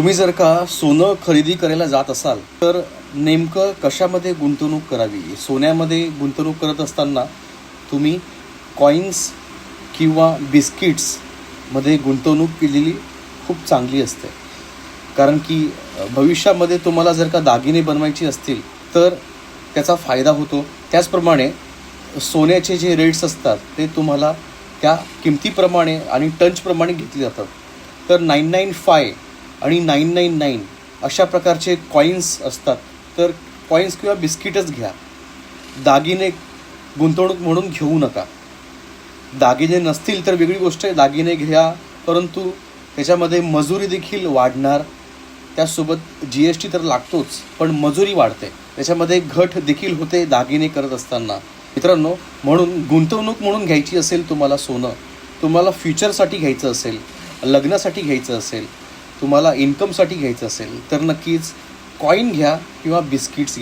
तुम्ही जर का सोनं खरेदी करायला जात असाल तर नेमकं कशामध्ये गुंतवणूक करावी? सोन्यामध्ये गुंतवणूक करत असताना तुम्ही कॉईन्स किंवा बिस्किट्समध्ये गुंतवणूक केलेली खूप चांगली असते. कारण की भविष्यामध्ये तुम्हाला जर का दागिने बनवायचे असतील तर त्याचा फायदा होतो. त्याचप्रमाणे सोन्याचे जे रेट्स असतात ते तुम्हाला त्या किमतीप्रमाणे आणि टंचप्रमाणे घेतले जातात. तर नाईन नाईन फाय आणि नाईन नाईन नाईन अशा प्रकारचे कॉईन्स असतात. तर कॉईन्स किंवा बिस्किटच घ्या. दागिने गुंतवणूक म्हणून घेऊ नका. दागिने नसतील तर वेगळी गोष्ट आहे. दागिने घ्या परंतु त्याच्यामध्ये मजुरी देखील वाढणार. त्यासोबत जी एस टी तर लागतोच पण मजुरी वाढते. त्याच्यामध्ये घट देखील होते दागिने करत असताना. मित्रांनो म्हणून गुंतवणूक म्हणून घ्यायची असेल तुम्हाला सोनं तुम्हाला फ्युचरसाठी घ्यायचं असेल लग्नासाठी घ्यायचं असेल तुम्हाला इन्कमसाठी घ्यायचं असेल तर नक्कीच कॉईन घ्या किंवा बिस्किट्स